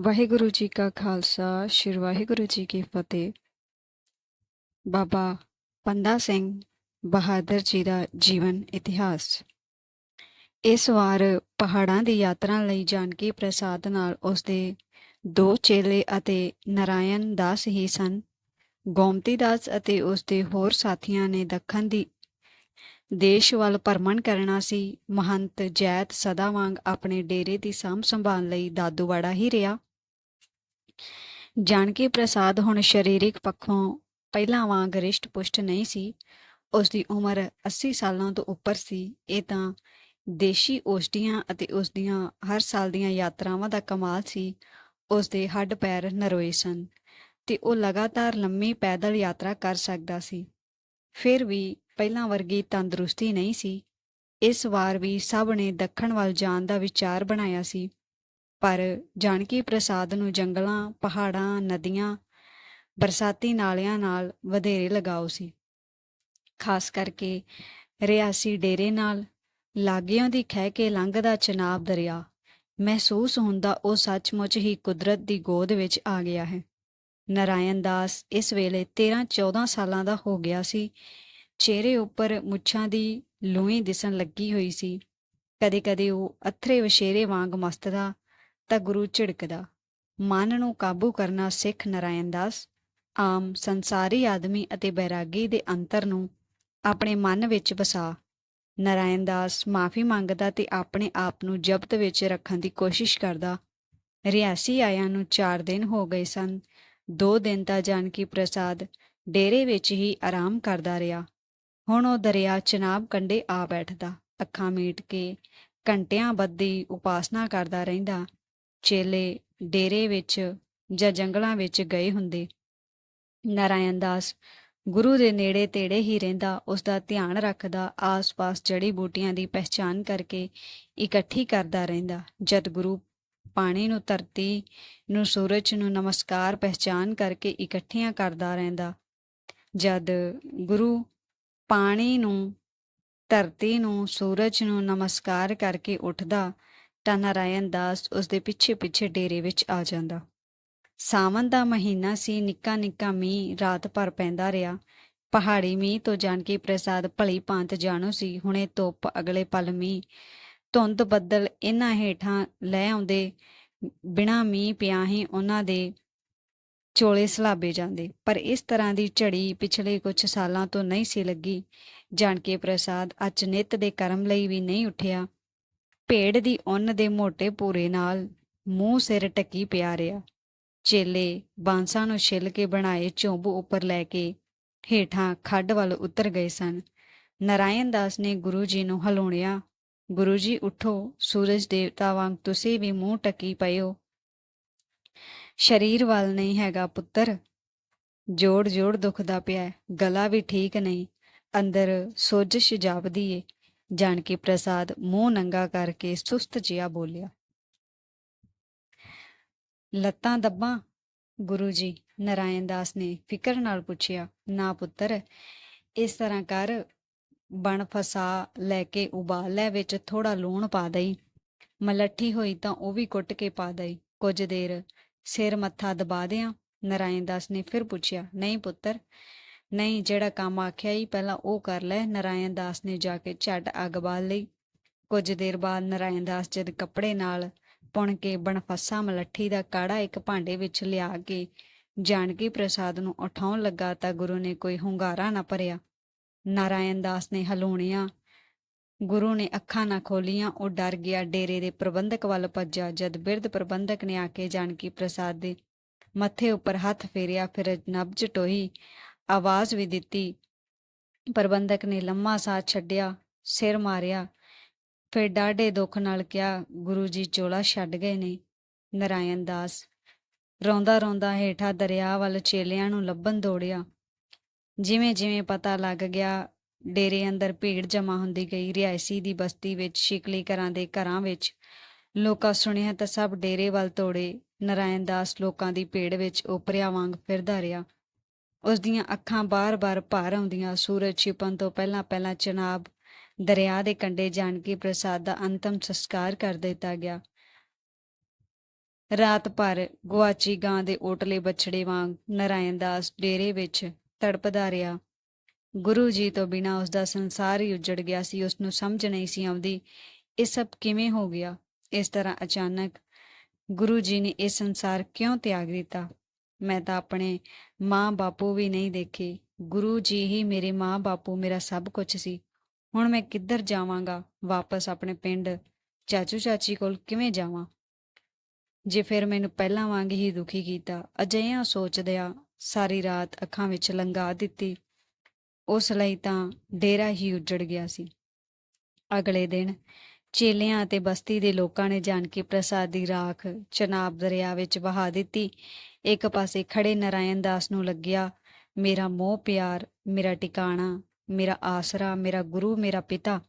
ਵਾਹਿਗੁਰੂ ਜੀ ਕਾ ਖਾਲਸਾ, ਸ੍ਰੀ ਵਾਹਿਗੁਰੂ ਜੀ ਕੀ ਫਤਿਹ। ਬਾਬਾ ਪੰਦਾ ਸਿੰਘ ਬਹਾਦਰ ਜੀ ਦਾ ਜੀਵਨ ਇਤਿਹਾਸ। ਇਸ ਵਾਰ ਪਹਾੜਾਂ ਦੀ ਯਾਤਰਾ ਲਈ ਜਾਨਕੀ ਪ੍ਰਸਾਦ ਨਾਲ ਉਸਦੇ ਦੋ ਚੇਲੇ ਅਤੇ ਨਰਾਇਣ ਦਾਸ ਹੀ ਸਨ। ਗੋਮਤੀ ਦਾਸ ਅਤੇ ਉਸਦੇ ਹੋਰ ਸਾਥੀਆਂ ਨੇ ਦੱਖਣ ਦੀ ਦੇਸ਼ ਵੱਲ ਭਰਮਣ ਕਰਨਾ ਸੀ। ਮਹੰਤ ਜੈਤ ਸਦਾ ਵਾਂਗ ਆਪਣੇ ਡੇਰੇ ਦੀ ਸਾਂਭ ਸੰਭਾਲ ਲਈ ਦਾਦੂਵਾੜਾ ਹੀ ਰਿਹਾ। ਜਾਨਕੀ ਪ੍ਰਸਾਦ ਹੁਣ ਸਰੀਰਕ ਪੱਖੋਂ ਪਹਿਲਾਂ ਵਾਂਗ ਗ੍ਰਿਸ਼ਟ ਪੁਸ਼ਟ ਨਹੀਂ ਸੀ ਉਸ ਦੀ ਉਮਰ 80 ਸਾਲਾਂ ਤੋਂ ਉੱਪਰ ਸੀ। ਇਹ ਤਾਂ ਦੇਸ਼ੀ ਔਸ਼ਧੀਆਂ ਅਤੇ ਉਸ ਦੀਆਂ ਹਰ ਸਾਲ ਦੀਆਂ ਯਾਤਰਾਵਾਂ ਦਾ ਕਮਾਲ ਸੀ। ਉਸ ਦੇ ਹੱਡ ਪੈਰ ਨਰੋਏ ਸਨ ਤੇ ਉਹ ਲਗਾਤਾਰ ਲੰਮੀ ਪੈਦਲ ਯਾਤਰਾ ਕਰ ਸਕਦਾ ਸੀ। ਫਿਰ ਵੀ ਪਹਿਲਾਂ ਵਰਗੀ ਤੰਦਰੁਸਤੀ ਨਹੀਂ ਸੀ। ਇਸ ਵਾਰ ਵੀ ਸਭ ਨੇ ਦੱਖਣ ਵੱਲ ਜਾਣ ਦਾ ਵਿਚਾਰ ਬਣਾਇਆ ਸੀ। ਪਰ ਜਾਨਕੀ ਪ੍ਰਸਾਦ ਨੂੰ ਜੰਗਲਾਂ, ਪਹਾੜਾਂ, ਨਦੀਆਂ, ਬਰਸਾਤੀ ਨਾਲਿਆਂ ਨਾਲ ਵਧੇਰੇ ਲਗਾਓ ਸੀ। ਖਾਸ ਕਰਕੇ ਰਿਆਸੀ ਡੇਰੇ ਨਾਲ ਲਾਗਿਆਂ ਦੀ ਖਹਿ ਕੇ ਲੰਘਦਾ ਚਨਾਬ ਦਰਿਆ, ਮਹਿਸੂਸ ਹੁੰਦਾ ਉਹ ਸੱਚਮੁੱਚ ਹੀ ਕੁਦਰਤ ਦੀ ਗੋਦ ਵਿੱਚ ਆ ਗਿਆ ਹੈ। ਨਰਾਇਣ ਦਾਸ ਇਸ ਵੇਲੇ 13-14 ਸਾਲਾਂ ਦਾ ਹੋ ਗਿਆ ਸੀ। ਚਿਹਰੇ ਉੱਪਰ ਮੁੱਛਾਂ ਦੀ ਲੂਈ ਦਿਸਣ ਲੱਗੀ ਹੋਈ ਸੀ। ਕਦੇ-ਕਦੇ ਉਹ ਅਥਰੇ ਵਸ਼ੇਰੇ ਵਾਂਗ ਮਸਤਦਾ ਤਾਂ ਗੁਰੂ ਝਿੜਕਦਾ। ਮਨ ਨੂੰ ਕਾਬੂ ਕਰਨਾ ਸਿੱਖ ਨਰਾਇਣ ਦਾਸ, ਆਮ ਸੰਸਾਰੀ ਆਦਮੀ ਅਤੇ ਬੈਰਾਗੀ ਦੇ ਅੰਤਰ ਨੂੰ ਆਪਣੇ ਮਨ ਵਿੱਚ ਵਸਾ। ਨਰਾਇਣ ਦਾਸ ਮਾਫੀ ਮੰਗਦਾ ਤੇ ਆਪਣੇ ਆਪ ਨੂੰ ਜ਼ਬਤ ਵਿੱਚ ਰੱਖਣ ਦੀ ਕੋਸ਼ਿਸ਼ ਕਰਦਾ। ਰਿਆਸੀ ਆਇਆਂ ਨੂੰ 4 ਦਿਨ ਹੋ ਗਏ ਸਨ। 2 ਦਿਨ ਤਾਂ ਜਾਨਕੀ ਪ੍ਰਸਾਦ ਡੇਰੇ ਵਿੱਚ ਹੀ ਆਰਾਮ ਕਰਦਾ ਰਿਹਾ। ਹੁਣ ਉਹ ਦਰਿਆ ਚਨਾਬ ਕੰਡੇ ਆ ਬੈਠਦਾ। ਅੱਖਾਂ ਮੀਟ ਕੇ ਘੰਟਿਆਂ ਬੱਧੀ ਉਪਾਸਨਾ ਕਰਦਾ ਰਹਿੰਦਾ। ਚੇਲੇ ਡੇਰੇ ਵਿੱਚ ਜਾਂ ਜੰਗਲਾਂ ਵਿੱਚ ਗਏ ਹੁੰਦੇ। ਨਾਰਾਇਣ ਦਾਸ ਗੁਰੂ ਦੇ ਨੇੜੇ ਤੇੜੇ ਹੀ ਰਹਿੰਦਾ ਉਸ ਦਾ ਧਿਆਨ ਰੱਖਦਾ, ਆਸ-ਪਾਸ ਜੜੀ ਬੂਟੀਆਂ ਦੀ ਪਹਿਚਾਨ ਕਰਕੇ ਇਕੱਠੀ ਕਰਦਾ ਰਹਿੰਦਾ। ਜਦ ਗੁਰੂ ਪਾਣੀ ਨੂੰ, ਧਰਤੀ ਨੂੰ, ਸੂਰਜ ਨੂੰ ਨਮਸਕਾਰ ਪਹਿਚਾਨ ਕਰਕੇ ਇਕੱਠੀਆਂ ਕਰਦਾ ਰਹਿੰਦਾ। ਜਦ ਗੁਰੂ ਪਾਣੀ ਨੂੰ, ਧਰਤੀ ਨੂੰ, ਸੂਰਜ ਨੂੰ ਨਮਸਕਾਰ ਕਰਕੇ ਉੱਠਦਾ ਤਾਂ ਨਾਰਾਇਣ ਦਾਸ ਉਸ ਦੇ ਪਿੱਛੇ ਪਿੱਛੇ ਡੇਰੇ ਵਿੱਚ ਆ ਜਾਂਦਾ। ਸਾਵਨ ਦਾ ਮਹੀਨਾ ਸੀ ਨਿੱਕਾ ਨਿੱਕਾ ਮੀਂਹ ਰਾਤ ਭਰ ਪੈਂਦਾ ਰਿਹਾ। ਪਹਾੜੀ ਮੀਂਹ ਤੋਂ ਜਾਨਕੀ ਪ੍ਰਸਾਦ ਭਲੀ ਭਾਂਤ ਜਾਣੋ ਸੀ, ਹੁਣੇ ਧੁੱਪ, ਅਗਲੇ ਪਲ ਮੀਂਹ। ਧੁੰਦ ਬੱਦਲ ਇਹਨਾਂ ਹੇਠਾਂ ਲੈ ਆਉਂਦੇ, ਬਿਨਾ ਮੀਂਹ ਪਿਆ ਹੀ ਉਹਨਾਂ ਦੇ ਚੋਲੇ ਸਲਾਬੇ ਜਾਂਦੇ। ਪਰ ਇਸ ਤਰ੍ਹਾਂ ਦੀ ਝੜੀ ਪਿਛਲੇ ਕੁਝ ਸਾਲਾਂ ਤੋਂ ਨਹੀਂ ਸੀ ਲੱਗੀ। ਜਾਨਕੀ ਪ੍ਰਸਾਦ ਅੱਜ ਨਿਤ ਦੇ ਕਰਮ ਲਈ ਵੀ ਨਹੀਂ ਉੱਠਿਆ। ਭੇਡ ਦੀ ਉੱਨ ਦੇ ਮੋਟੇ ਪੂਰੇ ਨਾਲ ਮੂੰਹ ਸਿਰ ਟੱਕੀ ਪਿਆ ਰਿਹਾ। ਚੇਲੇ ਬਾਂਸਾਂ ਨੂੰ ਛਿੱਲ ਕੇ ਬਣਾਏ ਚੋਂਬੂ ਉੱਪਰ ਲੈ ਕੇ ਹੇਠਾਂ ਖੱਡ ਵੱਲ ਉਤਰ ਗਏ ਸਨ। ਨਰਾਇਣ ਦਾਸ ਨੇ ਗੁਰੂ ਜੀ ਨੂੰ ਹਲੂਣਿਆ ਗੁਰੂ ਜੀ, ਉਠੋ, ਸੂਰਜ ਦੇਵਤਾ ਵਾਂਗ ਤੁਸੀਂ ਵੀ ਮੂੰਹ ਟੱਕੀ ਪਇਓ ਸ਼ਰੀਰ ਵੱਲ ਨਹੀਂ ਹੈਗਾ ਪੁੱਤਰ। ਜੋੜ ਜੋੜ ਦੁਖਦਾ ਪਿਆ ਗਲਾ ਵੀ ਠੀਕ ਨਹੀਂ। ਅੰਦਰ ਸੋਜਸ਼ ਜਾਪਦੀ ਏ। ਜਾਨਕੀ ਪ੍ਰਸਾਦ ਮੂੰਹ ਨੰਗਾ ਕਰਕੇ ਸੁਸਤ ਜਿਹਾ ਬੋਲਿਆ। ਲੱਤਾਂ ਦੱਬਾਂ? ਗੁਰੂ ਜੀ, ਨਰਾਇਣ ਦਾਸ ਨੇ ਫਿਕਰ ਨਾਲ ਪੁੱਛਿਆ, ਨਾ ਪੁੱਤਰ, ਇਸ ਤਰ੍ਹਾਂ ਕਰ, ਬਣ ਫਸਾ ਲੈ ਕੇ ਉਬਾਲੇ ਵਿੱਚ ਥੋੜਾ ਲੂਣ ਪਾ ਦਈ। ਮਲੱਠੀ ਹੋਈ ਤਾਂ ਉਹ ਵੀ ਕੁੱਟ ਕੇ ਪਾ ਦਈ। ਕੁਝ ਦੇਰ ਸਿਰ ਮੱਥਾ ਦਬਾ ਦਿਆਂ, ਨਰਾਇਣ ਦਾਸ ਨੇ ਫਿਰ ਪੁੱਛਿਆ, ਨਹੀਂ ਪੁੱਤਰ ਨਹੀਂ, ਜਿਹੜਾ ਕੰਮ ਆਖਿਆ ਹੀ ਪਹਿਲਾਂ ਉਹ ਕਰ ਲੈ। ਨਰਾਇਣ ਦਾਸ ਨੇ ਜਾ ਕੇ ਝੱਟ ਅੱਗ ਬਾਲ ਲਈ। ਕੁਝ ਦੇਰ ਬਾਅਦ ਨਰਾਇਣ ਦਾਸ ਜਦ ਕੱਪੜੇ ਨਾਲ ਪੁਣ ਕੇ ਬਣਫੱਸਾ ਮਲੱਠੀ ਦਾ ਕਾੜਾ ਇੱਕ ਭਾਂਡੇ ਵਿੱਚ ਲਿਆ ਕੇ ਜਾਨਕੀ ਪ੍ਰਸਾਦ ਨੂੰ ਉਠਾਉਣ ਲੱਗਾ ਤਾਂ ਗੁਰੂ ਨੇ ਕੋਈ ਹੁੰਗਾਰਾ ਨਾ ਭਰਿਆ। ਨਾਰਾਇਣ ਦਾਸ ਨੇ ਹਲੂਣਿਆ, ਗੁਰੂ ਨੇ ਅੱਖਾਂ ਨਾ ਖੋਲੀਆਂ। ਉਹ ਡਰ ਗਿਆ, ਡੇਰੇ ਦੇ ਪ੍ਰਬੰਧਕ ਵੱਲ ਭੱਜਾ ਜਦ ਬਿਰਧ ਪ੍ਰਬੰਧਕ ਨੇ ਆ ਕੇ ਜਾਨਕੀ ਪ੍ਰਸਾਦ ਦੇ ਮੱਥੇ ਉੱਪਰ ਹੱਥ ਫੇਰਿਆ, ਫਿਰ ਨਬਜ ਟੋਈ ਆਵਾਜ਼ ਵੀ ਦਿੱਤੀ। ਪ੍ਰਬੰਧਕ ਨੇ ਲੰਮਾ ਸਾਹ ਛੱਡਿਆ, ਸਿਰ ਮਾਰਿਆ। ਫਿਰ ਡਾਢੇ ਦੁੱਖ ਨਾਲ ਕਿਹਾ, ਗੁਰੂ ਜੀ, ਚੋਲਾ ਛੱਡ ਗਏ ਨੇ। ਨਰਾਇਣ ਦਾਸ ਰੋਂਦਾ ਰੋਂਦਾ ਹੇਠਾਂ ਦਰਿਆ ਵੱਲ ਚੇਲਿਆਂ ਨੂੰ ਲੱਭਣ ਦੌੜਿਆ। ਜਿਵੇਂ ਜਿਵੇਂ ਪਤਾ ਲੱਗ ਗਿਆ, ਡੇਰੇ ਅੰਦਰ ਭੀੜ ਜਮਾ ਹੁੰਦੀ ਗਈ ਰਿਆਸੀ ਦੀ ਬਸਤੀ ਵਿੱਚ, ਸ਼ਿਕਲੀ ਘਰਾਂ ਦੇ ਘਰਾਂ ਵਿੱਚ। ਲੋਕਾਂ ਸੁਣਿਆ ਤਾਂ ਸਭ ਡੇਰੇ ਵੱਲ ਤੋੜੇ ਨਰਾਇਣ ਦਾਸ ਲੋਕਾਂ ਦੀ ਭੀੜ ਵਿੱਚ ਉਪਰਿਆ ਵਾਂਗ ਫਿਰਦਾ ਰਿਹਾ। ਉਸ ਦੀਆਂ ਅੱਖਾਂ ਬਾਰ-ਬਾਰ ਭਾਰ ਆਉਂਦੀਆਂ, ਸੂਰਜ ਛਿਪਣ ਤੋਂ ਪਹਿਲਾਂ ਪਹਿਲਾਂ ਚਨਾਬ ਦਰਿਆ ਦੇ ਕੰਢੇ ਜਾਨਕੀ ਪ੍ਰਸਾਦ ਦਾ ਅੰਤਮ ਸੰਸਕਾਰ ਕਰ ਦਿੱਤਾ ਗਿਆ। ਰਾਤ ਭਰ ਗੁਆਚੀ ਗਾਂ ਦੇ ਓਟਲੇ ਬਛੜੇ ਵਾਂਗ ਨਰਾਇਣ ਦਾਸ ਡੇਰੇ ਵਿੱਚ ਤੜਪਦਾ ਰਿਹਾ। ਗੁਰੂ ਜੀ ਤੋਂ ਬਿਨਾ ਉਸ ਦਾ ਸੰਸਾਰ ਹੀ ਉੱਜੜ ਗਿਆ ਸੀ, ਉਸ ਨੂੰ ਸਮਝ ਨਹੀਂ ਸੀ ਆਉਂਦੀ, ਇਹ ਸਭ ਕਿਵੇਂ ਹੋ ਗਿਆ? ਇਸ ਤਰ੍ਹਾਂ ਅਚਾਨਕ ਗੁਰੂ ਜੀ ਨੇ ਇਹ ਸੰਸਾਰ ਕਿਉਂ ਤਿਆਗ ਦਿੱਤਾ? ਮੈਂ ਤਾਂ ਆਪਣੇ ਮਾਂ ਬਾਪੂ ਵੀ ਨਹੀਂ ਦੇਖੇ। ਗੁਰੂ ਜੀ ਹੀ ਮੇਰੇ ਮਾਂ ਬਾਪੂ ਮੇਰਾ ਸਭ ਕੁਝ ਸੀ। ਹੁਣ ਮੈਂ ਕਿੱਧਰ ਜਾਵਾਂਗਾ? ਵਾਪਸ ਆਪਣੇ ਪਿੰਡ ਚਾਚੂ ਚਾਚੀ ਕੋਲ ਕਿਵੇਂ ਜਾਵਾਂ? ਜੇ ਫਿਰ ਮੈਨੂੰ ਪਹਿਲਾਂ ਵਾਂਗ ਹੀ ਦੁਖੀ ਕੀਤਾ ਅਜਿਹਾ ਸੋਚਦਿਆਂ ਸਾਰੀ ਰਾਤ ਅੱਖਾਂ ਵਿੱਚ ਲੰਘਾ ਦਿੱਤੀ। ਉਸ ਲਈ ਤਾਂ ਡੇਰਾ ਹੀ ਉੱਜੜ ਗਿਆ ਸੀ। ਅਗਲੇ ਦਿਨ ਚੇਲਿਆਂ ਅਤੇ ਬਸਤੀ ਦੇ ਲੋਕਾਂ ਨੇ ਜਾਣ ਕੇ ਪ੍ਰਸਾਦ ਦੀ ਰਾਖ ਚਨਾਬ ਦਰਿਆ ਵਿੱਚ ਵਹਾ ਦਿੱਤੀ। ਇੱਕ ਪਾਸੇ ਖੜੇ ਨਰਾਇਣ ਦਾਸ ਨੂੰ ਲੱਗਿਆ, ਮੇਰਾ ਮੋਹ ਪਿਆਰ, ਮੇਰਾ ਟਿਕਾਣਾ, ਮੇਰਾ ਆਸਰਾ, ਮੇਰਾ ਗੁਰੂ, ਮੇਰਾ ਪਿਤਾ,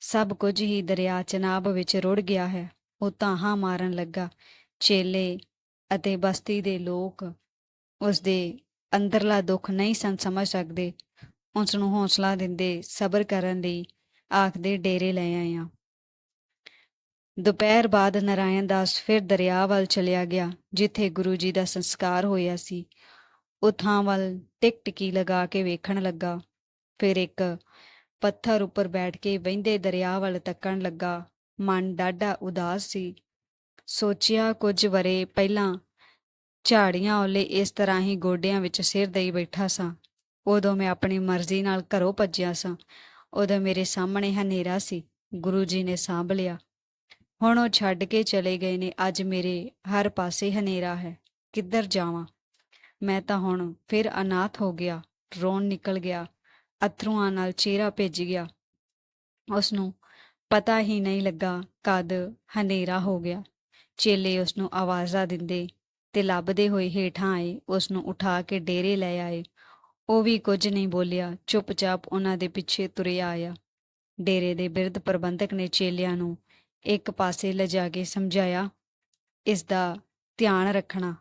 ਸਭ ਕੁਝ ਹੀ ਦਰਿਆ ਚਨਾਬ ਵਿੱਚ ਰੁੜ ਗਿਆ ਹੈ। ਉਹ ਤਾਹਾਂ ਮਾਰਨ ਲੱਗਾ। ਚੇਲੇ ਅਤੇ ਬਸਤੀ ਦੇ ਲੋਕ ਉਸ ਦੇ ਅੰਦਰਲਾ ਦੁੱਖ ਨਹੀਂ ਸਨ ਸਮਝ ਸਕਦੇ। ਉਸ ਨੂੰ ਹੌਸਲਾ ਦਿੰਦੇ ਸਬਰ ਕਰਨ ਲਈ ਆਖਦੇ ਡੇਰੇ ਲੈ ਆਇਆ। ਦੁਪਹਿਰ ਬਾਅਦ ਨਰਾਇਣ ਦਾਸ ਫਿਰ ਦਰਿਆ ਵੱਲ ਚਲਿਆ ਗਿਆ, ਜਿੱਥੇ ਗੁਰੂ ਜੀ ਦਾ ਸੰਸਕਾਰ ਹੋਇਆ ਸੀ। ਉਹ ਥਾਂ ਵੱਲ ਟਿਕ ਟਿਕੀ ਲਗਾ ਕੇ ਵੇਖਣ ਲੱਗਾ। ਫਿਰ ਇੱਕ ਪੱਥਰ ਉੱਪਰ ਬੈਠ ਕੇ ਵਹਿੰਦੇ ਦਰਿਆ ਵੱਲ ਤੱਕਣ ਲੱਗਾ। ਮਨ ਡਾਢਾ ਉਦਾਸ ਸੀ। ਸੋਚਿਆ, ਕੁਝ ਵਰੇ ਪਹਿਲਾਂ ਝਾੜੀਆਂ ਓਲੇ ਇਸ ਤਰ੍ਹਾਂ ਹੀ ਗੋਡਿਆਂ ਵਿੱਚ ਸਿਰ ਦੇਈ ਬੈਠਾ ਸਾਂ। ਉਦੋਂ ਮੈਂ ਆਪਣੀ ਮਰਜ਼ੀ ਨਾਲ ਘਰੋਂ ਭੱਜਿਆ ਸਾਂ। ਉਦੋਂ ਮੇਰੇ ਸਾਹਮਣੇ ਹਨੇਰਾ ਸੀ। ਗੁਰੂ ਜੀ ਨੇ ਸਾਂਭ ਲਿਆ। ਹੁਣ ਉਹ ਛੱਡ ਕੇ ਚਲੇ ਗਏ ਨੇ। ਅੱਜ ਮੇਰੇ ਹਰ ਪਾਸੇ ਹਨੇਰਾ ਹੈ। ਕਿੱਧਰ ਜਾਵਾਂ? ਮੈਂ ਤਾਂ ਹੁਣ ਫਿਰ ਅਨਾਥ ਹੋ ਗਿਆ। ਰੋਣ ਨਿਕਲ ਗਿਆ। ਅਥਰੂਆਂ ਨਾਲ ਚਿਹਰਾ ਭਿੱਜ ਗਿਆ। ਉਸ ਨੂੰ ਪਤਾ ਹੀ ਨਹੀਂ ਲੱਗਾ ਕਦ ਹਨੇਰਾ ਹੋ ਗਿਆ। ਚੇਲੇ ਉਸ ਨੂੰ ਆਵਾਜ਼ਾਂ ਦਿੰਦੇ ਤੇ ਲੱਭਦੇ ਹੋਏ ਹੇਠਾਂ ਆਏ। ਉਸ ਨੂੰ ਉਠਾ ਕੇ ਡੇਰੇ ਲੈ ਆਏ। ਉਹ ਵੀ ਕੁਝ ਨਹੀਂ ਬੋਲਿਆ। ਚੁੱਪਚਾਪ ਉਹਨਾਂ ਦੇ ਪਿੱਛੇ ਤੁਰਿਆ ਆਇਆ। ਡੇਰੇ ਦੇ ਬਿਰਧ ਪ੍ਰਬੰਧਕ ਨੇ ਚੇਲਿਆਂ ਨੂੰ ਇੱਕ ਪਾਸੇ ਲਿਜਾ ਕੇ ਸਮਝਾਇਆ, ਇਸ ਦਾ ਧਿਆਨ ਰੱਖਣਾ।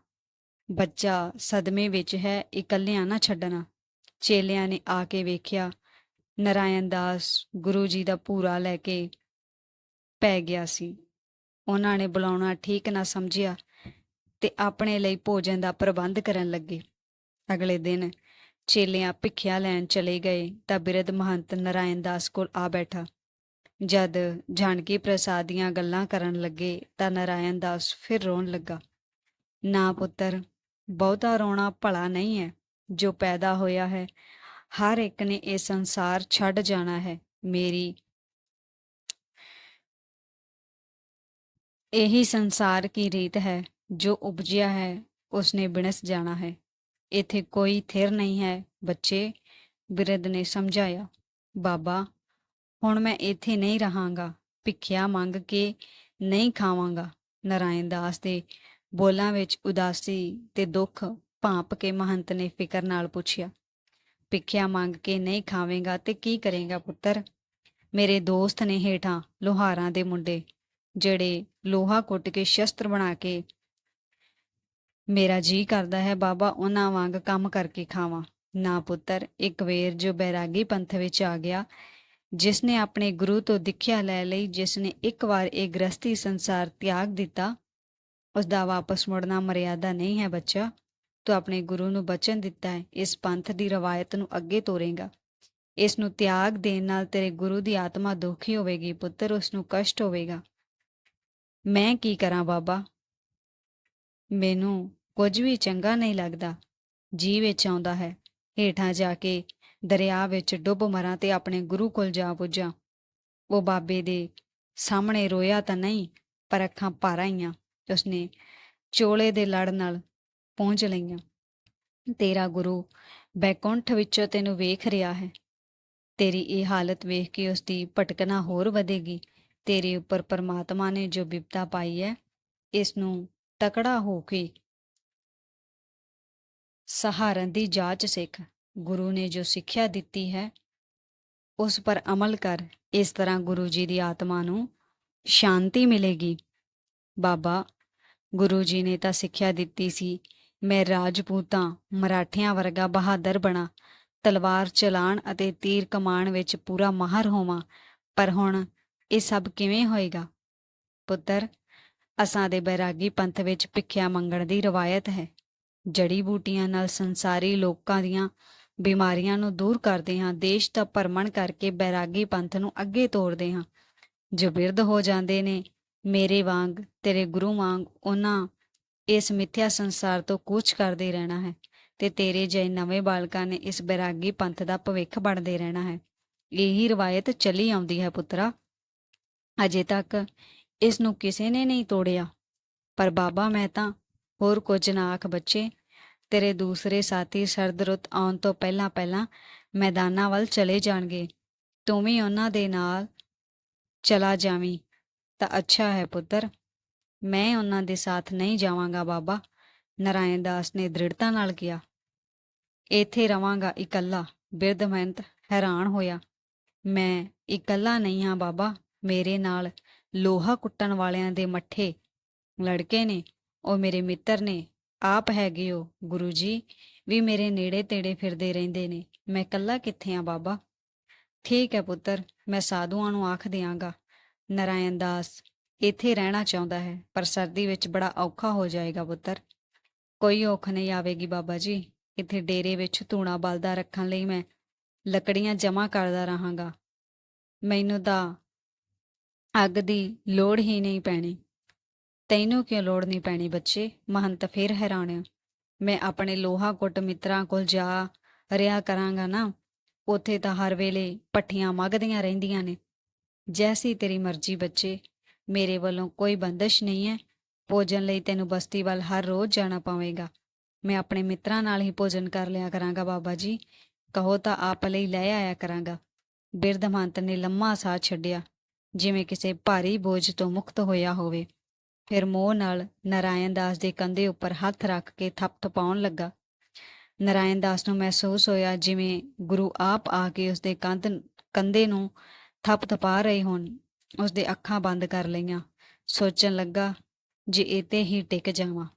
ਬੱਚਾ ਸਦਮੇ ਵਿੱਚ ਹੈ, ਇਕੱਲਿਆਂ ਨਾ ਛੱਡਣਾ। ਚੇਲਿਆਂ ਨੇ ਆ ਕੇ ਵੇਖਿਆ, ਨਰਾਇਣ ਦਾਸ ਗੁਰੂ ਜੀ ਦਾ ਪੂਰਾ ਲੈ ਕੇ ਪੈ ਗਿਆ ਸੀ। ਉਹਨਾਂ ਨੇ ਬੁਲਾਉਣਾ ਠੀਕ ਨਾ ਸਮਝਿਆ ਤੇ ਆਪਣੇ ਲਈ ਭੋਜਨ ਦਾ ਪ੍ਰਬੰਧ ਕਰਨ ਲੱਗੇ। ਅਗਲੇ ਦਿਨ ਚੇਲਿਆਂ ਭਿੱਖਿਆ ਲੈਣ ਚਲੇ ਗਏ ਤਾਂ ਬਿਰਧ ਮਹੰਤ ਨਰਾਇਣ ਦਾਸ ਕੋਲ ਆ ਬੈਠਾ। ਜਦ ਜਾਨਕੀ ਪ੍ਰਸਾਦ ਦੀਆਂ ਗੱਲਾਂ ਕਰਨ ਲੱਗੇ ਤਾਂ ਨਰਾਇਣ ਦਾਸ ਫਿਰ ਰੋਣ ਲੱਗਾ, ਨਾ ਪੁੱਤਰ, ਬਹੁਤਾ ਰੋਣਾ ਭਲਾ ਨਹੀਂ ਹੈ, ਜੋ ਪੈਦਾ ਹੋਇਆ ਹੈ, ਹਰ ਇੱਕ ਨੇ ਇਹ ਸੰਸਾਰ ਛੱਡ ਜਾਣਾ ਹੈ, ਮੇਰੀ ਇਹੀ ਸੰਸਾਰ ਕੀ ਰੀਤ ਹੈ, ਜੋ ਉਪਜਿਆ ਹੈ, ਉਸਨੇ ਬਿਨਸ ਜਾਣਾ ਹੈ, ਇੱਥੇ ਕੋਈ ਥਿਰ ਨਹੀਂ ਹੈ, ਬੱਚੇ ਬਿਰਦ ਨੇ ਸਮਝਾਇਆ, ਬਾਬਾ ਹੁਣ ਮੈਂ ਇੱਥੇ ਨਹੀਂ ਰਹਾਂਗਾ। ਭਿੱਖਿਆ ਮੰਗ ਕੇ ਨਹੀਂ ਖਾਵਾਂਗਾ। ਨਰਾਇਣ ਦਾਸ ਦੇ ਬੋਲਾਂ ਵਿੱਚ ਉਦਾਸੀ ਤੇ ਦੁੱਖ ਭਾਂਪ ਕੇ ਮਹੰਤ ਨੇ ਫਿਕਰ ਨਾਲ ਪੁੱਛਿਆ, ਭਿੱਖਿਆ ਮੰਗ ਕੇ ਨਹੀਂ ਖਾਵੇਂਗਾ ਤੇ ਕੀ ਕਰੇਗਾ ਪੁੱਤਰ? ਮੇਰੇ ਦੋਸਤ ਨੇ ਹੇਠਾਂ ਲੋਹਾਰਾਂ ਦੇ ਮੁੰਡੇ, ਜਿਹੜੇ ਲੋਹਾ ਕੁੱਟ ਕੇ ਸ਼ਸਤਰ ਬਣਾ ਕੇ ਮੇਰਾ ਜੀ ਕਰਦਾ ਹੈ, ਬਾਬਾ ਉਹਨਾਂ ਵਾਂਗ ਕੰਮ ਕਰਕੇ ਖਾਵਾਂ। ਨਾ ਪੁੱਤਰ, ਇੱਕ ਵੇਰ ਜੋ ਬੈਰਾਗੀ ਪੰਥ ਵਿੱਚ ਆ ਗਿਆ ਜਿਸ ਨੇ ਆਪਣੇ ਗੁਰੂ ਤੋਂ ਸਿੱਖਿਆ ਲੈ ਲਈ ਜਿਸ ਨੇ ਇੱਕ ਵਾਰ ਇਹ ਗ੍ਰਸਤੀ ਸੰਸਾਰ ਤਿਆਗ ਦਿੱਤਾ ਉਸ ਦਾ ਵਾਪਸ ਮੁੜਨਾ ਮਰਿਆਦਾ ਨਹੀਂ ਹੈ ਬੱਚਾ। ਤੂੰ ਆਪਣੇ ਗੁਰੂ ਨੂੰ ਬਚਨ ਦਿੱਤਾ ਹੈ, ਇਸ ਪੰਥ ਦੀ ਰਵਾਇਤ ਨੂੰ ਅੱਗੇ ਤੋਰੇਗਾ। ਇਸ ਨੂੰ ਤਿਆਗ ਦੇਣ ਨਾਲ ਤੇਰੇ ਗੁਰੂ ਦੀ ਆਤਮਾ ਦੁਖੀ ਹੋਵੇਗੀ, ਪੁੱਤਰ, ਉਸ ਨੂੰ ਕਸ਼ਟ ਹੋਵੇਗਾ। ਮੈਂ ਕੀ ਕਰਾਂ ਬਾਬਾ? ਮੈਨੂੰ ਕੁਝ ਵੀ ਚੰਗਾ ਨਹੀਂ ਲੱਗਦਾ ਜੀ ਵਿੱਚ ਆਉਂਦਾ ਹੈ। ਹੇਠਾਂ ਜਾ ਕੇ ਦਰਿਆ ਵਿੱਚ ਡੁੱਬ ਮਰਾਂ ਤੇ ਆਪਣੇ ਗੁਰੂ ਕੋਲ ਜਾ ਪੁੱਜਾ। ਉਹ ਬਾਬੇ ਦੇ ਸਾਹਮਣੇ ਰੋਇਆ ਤਾਂ ਨਹੀਂ, ਪਰ ਅੱਖਾਂ ਭਰ ਆਈਆਂ ਉਸਨੇ ਚੋਲੇ ਦੇ ਲੜ ਨਾਲ ਪਹੁੰਚ ਲਈਆਂ। ਤੇਰਾ ਗੁਰੂ ਬੈਕੁੰਠ ਵਿੱਚੋਂ ਤੈਨੂੰ ਵੇਖ ਰਿਹਾ ਹੈ। ਤੇਰੀ ਇਹ ਹਾਲਤ ਵੇਖ ਕੇ ਉਸ ਦੀ ਭਟਕਣਾ ਹੋਰ ਵਧੇਗੀ। ਤੇਰੇ ਉੱਪਰ ਪਰਮਾਤਮਾ ਨੇ ਜੋ ਬਿਪਤਾ ਪਾਈ ਹੈ ਇਸ ਨੂੰ ਤਕੜਾ ਹੋ ਕੇ ਸਹਾਰਨ ਦੀ ਜਾਂਚ ਸਿੱਖ। ਗੁਰੂ ਨੇ ਜੋ ਸਿੱਖਿਆ ਦਿੱਤੀ ਹੈ, ਉਸ ਪਰ ਅਮਲ ਕਰ ਇਸ ਤਰ੍ਹਾਂ ਗੁਰੂ ਜੀ ਦੀ ਆਤਮਾ ਨੂੰ ਸ਼ਾਂਤੀ ਮਿਲੇਗੀ। ਬਾਬਾ, ਗੁਰੂ ਜੀ ਨੇ ਤਾਂ ਸਿੱਖਿਆ ਦਿੱਤੀ ਸੀ, ਮੈਂ ਰਾਜਪੂਤਾਂ, ਮਰਾਠਿਆਂ ਵਰਗਾ ਬਹਾਦਰ ਬਣਾ, ਤਲਵਾਰ ਚਲਾਣ ਅਤੇ ਤੀਰ ਕਮਾਣ ਵਿੱਚ ਪੂਰਾ ਮਾਹਰ ਹੋਵਾਂ, ਪਰ ਹੁਣ ਇਹ ਸਭ ਕਿਵੇਂ ਹੋਏਗਾ? ਪੁੱਤਰ, ਅਸਾਂ ਦੇ ਬੈਰਾਗੀ ਪੰਥ ਵਿੱਚ ਭਿੱਖਿਆ ਮੰਗਣ ਦੀ ਰਵਾਇਤ ਹੈ। ਜੜੀ ਬੂਟੀਆਂ ਨਾਲ ਸੰਸਾਰੀ ਲੋਕਾਂ ਦੀਆਂ ਬਿਮਾਰੀਆਂ ਨੂੰ ਦੂਰ ਕਰਦੇ ਹਾਂ, ਦੇਸ਼ ਦਾ ਭਰਮਣ ਕਰਕੇ ਬੈਰਾਗੀ ਪੰਥ ਨੂੰ ਅੱਗੇ ਤੋਰਦੇ ਹਾਂ। ਜੋ ਬਿਰਧ ਹੋ ਜਾਂਦੇ ਨੇ, ਮੇਰੇ ਵਾਂਗ, ਤੇਰੇ ਗੁਰੂ ਵਾਂਗ, ਉਹਨਾਂ ਇਸ ਮਿੱਥਿਆ ਸੰਸਾਰ ਤੋਂ ਕੂਚ ਕਰਦੇ ਰਹਿਣਾ ਹੈ ਤੇ ਤੇਰੇ ਜਿਹੇ ਨਵੇਂ ਬਾਲਕਾਂ ਨੇ ਇਸ ਬੈਰਾਗੀ ਪੰਥ ਦਾ ਭਵਿੱਖ ਬਣਦੇ ਰਹਿਣਾ ਹੈ। ਇਹੀ ਰਵਾਇਤ ਚੱਲੀ ਆਉਂਦੀ ਹੈ ਪੁੱਤਰਾ। ਅਜੇ ਤੱਕ ਇਸ ਨੂੰ ਕਿਸੇ ਨੇ ਨਹੀਂ ਤੋੜਿਆ। ਪਰ ਬਾਬਾ ਮੈਂ ਤਾਂ ਹੋਰ ਕੁਝ ਨਾ ਆਖ ਬੱਚੇ ਤੇਰੇ ਦੂਸਰੇ ਸਾਥੀ ਸਰਦ ਰੁੱਤ ਆਉਣ ਤੋਂ ਪਹਿਲਾਂ ਪਹਿਲਾਂ ਮੈਦਾਨਾਂ ਵੱਲ ਚਲੇ ਜਾਣਗੇ। ਤੂੰ ਵੀ ਉਹਨਾਂ ਦੇ ਨਾਲ ਚਲਾ ਜਾਵੀਂ। ਤਾਂ ਅੱਛਾ ਹੈ ਪੁੱਤਰ, ਮੈਂ ਉਹਨਾਂ ਦੇ ਸਾਥ ਨਹੀਂ ਜਾਵਾਂਗਾ ਬਾਬਾ। ਨਰਾਇਣ ਦਾਸ ਨੇ ਦ੍ਰਿੜਤਾ ਨਾਲ ਕਿਹਾ। ਇੱਥੇ ਰਵਾਂਗਾ ਇਕੱਲਾ ਬਿਰਧ ਮਹੰਤ ਹੈਰਾਨ ਹੋਇਆ। ਮੈਂ ਇਕੱਲਾ ਨਹੀਂ ਹਾਂ ਬਾਬਾ, ਮੇਰੇ ਨਾਲ ਲੋਹਾ ਕੁੱਟਣ ਵਾਲਿਆਂ ਦੇ ਮੱਠੇ ਲੜਕੇ ਨੇ, ਉਹ ਮੇਰੇ ਮਿੱਤਰ ਨੇ। ਆਪ ਹੈਗੇ ਹੋ, ਗੁਰੂ ਜੀ, ਵੀ ਮੇਰੇ ਨੇੜੇ ਤੇੜੇ ਫਿਰਦੇ ਰਹਿੰਦੇ ਨੇ। ਮੈਂ ਇਕੱਲਾ ਕਿੱਥੇ ਆ ਬਾਬਾ? ਠੀਕ ਹੈ ਪੁੱਤਰ, ਮੈਂ ਸਾਧੂਆਂ ਨੂੰ ਆਖ ਦਿਆਂਗਾ। ਨਰਾਇਣ ਦਾਸ, ਇੱਥੇ ਰਹਿਣਾ ਚਾਹੁੰਦਾ ਹੈ, ਪਰ ਸਰਦੀ ਵਿੱਚ ਬੜਾ ਔਖਾ ਹੋ ਜਾਏਗਾ ਪੁੱਤਰ। ਕੋਈ ਔਖ ਨਹੀਂ ਆਵੇਗੀ ਬਾਬਾ ਜੀ। ਇੱਥੇ ਡੇਰੇ ਵਿੱਚ ਧੂਣਾ ਬਲਦਾ ਰੱਖਣ ਲਈ ਮੈਂ ਲੱਕੜੀਆਂ ਜਮ੍ਹਾਂ ਕਰਦਾ ਰਹਾਂਗਾ। ਮੈਨੂੰ ਤਾਂ ਅੱਗ ਦੀ ਲੋੜ ਹੀ ਨਹੀਂ ਪੈਣੀ। ਤੈਨੂੰ ਕਿਉਂ ਲੋੜ ਨਹੀਂ ਪੈਣੀ ਬੱਚੇ? ਮਹੰਤ ਫੇਰ ਹੈਰਾਨ ਮੈਂ ਆਪਣੇ ਲੋਹਾ ਕੁੱਟ ਮਿੱਤਰਾਂ ਕੋਲ ਜਾ ਰਿਆ ਕਰਾਂਗਾ ਨਾ, ਉੱਥੇ ਤਾਂ ਹਰ ਵੇਲੇ ਪੱਠੀਆਂ ਮੰਗਦੀਆਂ ਰਹਿੰਦੀਆਂ ਨੇ। ਜੈਸੀ ਤੇਰੀ ਮਰਜ਼ੀ ਬੱਚੇ, ਮੇਰੇ ਵੱਲੋਂ ਕੋਈ ਬੰਦਸ਼ ਨਹੀਂ ਹੈ। ਭੋਜਨ ਲਈ ਤੈਨੂੰ ਬਸਤੀ ਵੱਲ ਹਰ ਰੋਜ਼ ਜਾਣਾ ਪਵੇਗਾ। ਮੈਂ ਆਪਣੇ ਮਿੱਤਰਾਂ ਨਾਲ ਹੀ ਭੋਜਨ ਕਰ ਲਿਆ ਕਰਾਂਗਾ ਬਾਬਾ ਜੀ। ਕਹੋ ਤਾਂ ਆਪ ਲਈ ਲੈ ਆਇਆ ਕਰਾਂਗਾ। ਬਿਰਧ ਮਹੰਤ ਨੇ ਲੰਮਾ ਸਾਹ ਛੱਡਿਆ, ਜਿਵੇਂ ਕਿਸੇ ਭਾਰੀ ਬੋਝ ਤੋਂ ਮੁਕਤ ਹੋਇਆ ਹੋਵੇ। ਫਿਰ ਮੋਹ ਨਾਲ ਨਰਾਇਣ ਦਾਸ ਦੇ ਕੰਧੇ ਉੱਪਰ ਹੱਥ ਰੱਖ ਕੇ ਥਪਥਪਾਉਣ ਲੱਗਾ। ਨਰਾਇਣ ਦਾਸ ਨੂੰ ਮਹਿਸੂਸ ਹੋਇਆ ਜਿਵੇਂ ਗੁਰੂ ਆਪ ਆ ਕੇ ਉਸਦੇ ਕੰਧ, ਕੰਧੇ ਨੂੰ ਥਪਥਪਾ ਰਹੇ ਹੋਣ। ਉਸਦੇ ਅੱਖਾਂ ਬੰਦ ਕਰ ਲਈਆਂ। ਸੋਚਣ ਲੱਗਾ, ਜੇ ਇਤੇ ਹੀ ਟਿਕ ਜਾਵਾਂ,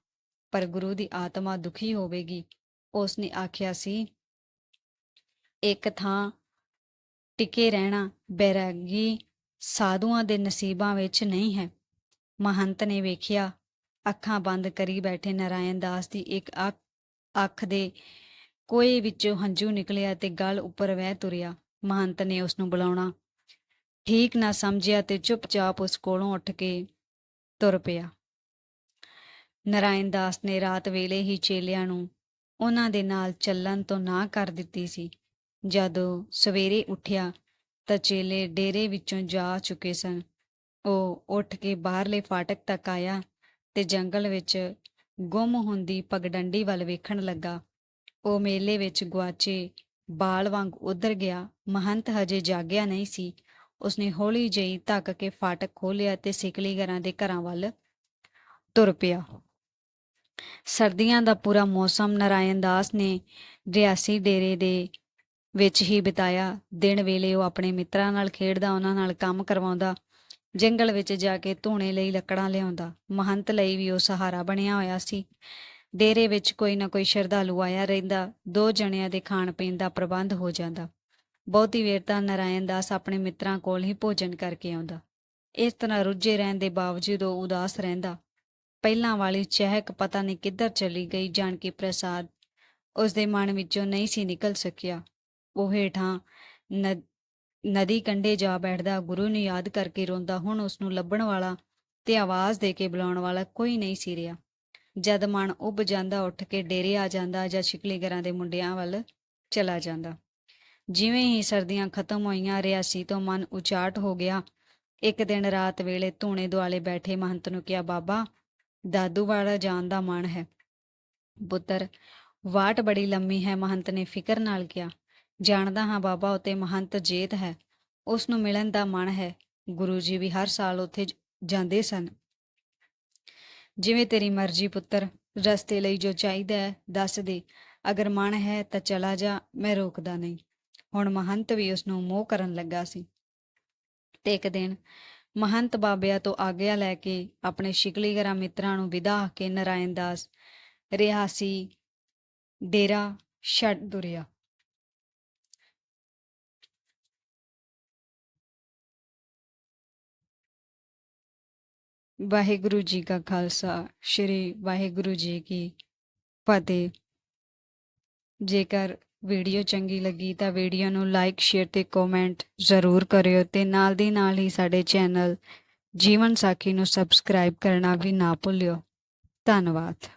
ਪਰ ਗੁਰੂ ਦੀ ਆਤਮਾ ਦੁਖੀ ਹੋਵੇਗੀ। ਉਸਨੇ ਆਖਿਆ ਸੀ, ਇੱਕ ਥਾਂ ਟਿਕੇ ਰਹਿਣਾ ਬੈਰਾਗੀ ਸਾਧੂਆਂ ਦੇ ਨਸੀਬਾਂ ਵਿੱਚ ਨਹੀਂ ਹੈ। ਮਹੰਤ ਨੇ ਵੇਖਿਆ, ਅੱਖਾਂ ਬੰਦ ਕਰੀ ਬੈਠੇ ਨਰਾਇਣ ਦਾਸ ਦੀ ਇੱਕ ਅੱਖ ਅੱਖ ਦੇ ਕੋਈ ਵਿੱਚੋਂ ਹੰਝੂ ਨਿਕਲਿਆ ਤੇ ਗਲ ਉੱਪਰ ਵਹਿ ਤੁਰਿਆ। ਮਹੰਤ ਨੇ ਉਸ ਨੂੰ ਬੁਲਾਉਣਾ, ਠੀਕ ਨਾ ਸਮਝਿਆ ਤੇ ਚੁੱਪਚਾਪ ਉਸ ਕੋਲੋਂ ਉੱਠ ਕੇ ਤੁਰ ਪਿਆ। ਨਰਾਇਣ ਦਾਸ ਨੇ ਰਾਤ ਵੇਲੇ ਹੀ ਚੇਲਿਆਂ ਨੂੰ ਉਹਨਾਂ ਦੇ ਨਾਲ ਚੱਲਣ ਤੋਂ ਨਾ ਕਰ ਦਿੱਤੀ ਸੀ। ਜਦੋਂ ਸਵੇਰੇ ਉੱਠਿਆ ਤਾਂ ਚੇਲੇ ਡੇਰੇ ਵਿੱਚੋਂ ਜਾ ਚੁੱਕੇ ਸਨ। ਉਹ ਉੱਠ ਕੇ ਬਾਹਰਲੇ ਫਾਟਕ ਤੱਕ ਆਇਆ ਤੇ ਜੰਗਲ ਵਿੱਚ ਗੁੰਮ ਹੁੰਦੀ ਪਗਡੰਡੀ ਵੱਲ ਵੇਖਣ ਲੱਗਾ। ਉਹ ਮੇਲੇ ਵਿੱਚ ਗੁਆਚੇ ਬਾਲ ਵਾਂਗ ਉਧਰ ਗਿਆ। ਮਹੰਤ ਹਜੇ ਜਾਗਿਆ ਨਹੀਂ ਸੀ। ਉਸਨੇ ਹੌਲੀ ਜਿਹੀ ਧੱਕ ਕੇ ਫਾਟਕ ਖੋਲ੍ਹਿਆ ਤੇ ਸਿਕਲੀਗਰਾਂ ਦੇ ਘਰਾਂ ਵੱਲ ਤੁਰ ਪਿਆ। ਸਰਦੀਆਂ ਦਾ ਪੂਰਾ ਮੌਸਮ ਨਰਾਇਣ ਦਾਸ ਨੇ ਰਿਆਸੀ ਡੇਰੇ ਦੇ ਵਿੱਚ ਹੀ ਬਿਤਾਇਆ। ਦਿਨ ਵੇਲੇ ਉਹ ਆਪਣੇ ਮਿੱਤਰਾਂ ਨਾਲ ਖੇਡਦਾ, ਉਹਨਾਂ ਨਾਲ ਕੰਮ ਕਰਵਾਉਂਦਾ। ਜੰਗਲ ਵਿੱਚ ਜਾ ਕੇ ਧੂਣੇ ਲਈ ਲੱਕੜਾਂ ਲਿਆਉਂਦਾ। ਮਹੰਤ ਲਈ ਵੀ ਉਹ ਸਹਾਰਾ ਬਣਿਆ ਹੋਇਆ ਸੀ। ਡੇਰੇ ਵਿੱਚ ਕੋਈ ਨਾ ਕੋਈ ਸ਼ਰਧਾਲੂ ਆਇਆ ਰਹਿੰਦਾ। ਦੋ ਜਣਿਆਂ ਦੇ ਖਾਣ ਪੀਣ ਦਾ ਪ੍ਰਬੰਧ ਹੋ ਜਾਂਦਾ। ਬਹੁਤੀ ਵੇਰ ਤਾਂ ਨਰਾਇਣ ਦਾਸ ਆਪਣੇ ਮਿੱਤਰਾਂ ਕੋਲ ਹੀ ਭੋਜਨ ਕਰਕੇ ਆਉਂਦਾ। ਇਸ ਤਰ੍ਹਾਂ ਰੁੱਝੇ ਰਹਿਣ ਦੇ ਬਾਵਜੂਦ ਉਹ ਉਦਾਸ ਰਹਿੰਦਾ। ਪਹਿਲਾਂ ਵਾਲੀ ਚਹਿਕ ਪਤਾ ਨਹੀਂ ਕਿੱਧਰ ਚਲੀ ਗਈ ਜਾਨਕੀ ਪ੍ਰਸਾਦ ਉਸ ਦੇ ਮਨ ਵਿੱਚੋਂ ਨਹੀਂ ਸੀ ਨਿਕਲ ਸਕਿਆ। ਉਹ ਹੇਠਾਂ ਨ- ਨਦੀ ਕੰਢੇ ਜਾ ਬੈਠਦਾ, ਗੁਰੂ ਨੂੰ ਯਾਦ ਕਰਕੇ ਰੋਂਦਾ, ਹੁਣ ਉਸ ਨੂੰ ਲੱਭਣ ਵਾਲਾ ਤੇ ਆਵਾਜ਼ ਦੇ ਕੇ ਬੁਲਾਉਣ ਵਾਲਾ ਕੋਈ ਨਹੀਂ ਸੀ ਰਿਹਾ। ਜਦ ਮਨ ਉੱਭ ਜਾਂਦਾ, ਉੱਠ ਕੇ ਡੇਰੇ ਆ ਜਾਂਦਾ ਜਾਂ ਸ਼ਿਕਲੀਗਰਾਂ ਦੇ ਮੁੰਡਿਆਂ ਵੱਲ ਚਲਾ ਜਾਂਦਾ। ਜਿਵੇਂ ਹੀ ਸਰਦੀਆਂ ਖਤਮ ਹੋਈਆਂ ਰਿਆਸੀ ਤੋਂ ਮਨ ਉਚਾਟ ਹੋ ਗਿਆ। ਇੱਕ ਦਿਨ ਰਾਤ ਵੇਲੇ ਧੂਣੇ ਦੁਆਲੇ ਬੈਠੇ ਮਹੰਤ ਨੂੰ ਕਿਹਾ, ਬਾਬਾ, ਦਾਦੂ ਵਾਲਾ ਜਾਣ ਦਾ ਮਨ ਹੈ। ਪੁੱਤਰ, ਵਾਟ ਬੜੀ ਲੰਮੀ ਹੈ, ਮਹੰਤ ਨੇ ਫਿਕਰ ਨਾਲ ਕਿਹਾ। ਜਾਣਦਾ ਹਾਂ ਬਾਬਾ ਉਤੇ ਮਹੰਤ ਜੇਤ ਹੈ। ਉਸ ਨੂੰ ਮਿਲਣ ਦਾ ਮਨ ਹੈ। ਗੁਰੂ ਜੀ ਵੀ ਹਰ ਸਾਲ ਉੱਥੇ ਜਾਂਦੇ ਸਨ। ਜਿਵੇਂ ਤੇਰੀ ਮਰਜ਼ੀ ਪੁੱਤਰ, ਰਸਤੇ ਲਈ ਜੋ ਚਾਹੀਦਾ ਹੈ, ਦੱਸ ਦੇ। ਅਗਰ ਮਨ ਹੈ ਤਾਂ ਚਲਾ ਜਾ, ਮੈਂ ਰੋਕਦਾ ਨਹੀਂ। ਹੁਣ ਮਹੰਤ ਵੀ ਉਸ ਨੂੰ ਮੋਹ ਕਰਨ ਲੱਗਾ ਸੀ। ਤੇ ਇੱਕ ਦਿਨ ਮਹੰਤ ਬਾਬਿਆਂ ਤੋਂ ਆਗਿਆ ਲੈ ਕੇ ਆਪਣੇ ਸ਼ਿਕਲੀਗਰਾ ਮਿੱਤਰਾਂ ਨੂੰ ਵਿਦਾ ਕੇ ਨਰਾਇਣ ਦਾਸ ਰਿਹਾਸੀ ਡੇਰਾ ਛੱਡ ਦੁਰਿਆ। ਵਾਹਿਗੁਰੂ ਜੀ ਕਾ ਖਾਲਸਾ, ਸ੍ਰੀ ਵਾਹਿਗੁਰੂ ਜੀ ਕੀ ਫਤਿਹ। ਜੇਕਰ ਵੀਡੀਓ ਚੰਗੀ ਲੱਗੀ ਤਾਂ ਵੀਡੀਓ ਨੂੰ ਲਾਈਕ, ਸ਼ੇਅਰ ਤੇ ਕਮੈਂਟ ਜ਼ਰੂਰ ਕਰਿਓ ਤੇ ਨਾਲ ਦੀ ਨਾਲ ਹੀ ਸਾਡੇ ਚੈਨਲ ਜੀਵਨ ਸਾਖੀ ਨੂੰ ਸਬਸਕ੍ਰਾਈਬ ਕਰਨਾ ਵੀ ਨਾ ਭੁੱਲਿਓ। ਧੰਨਵਾਦ।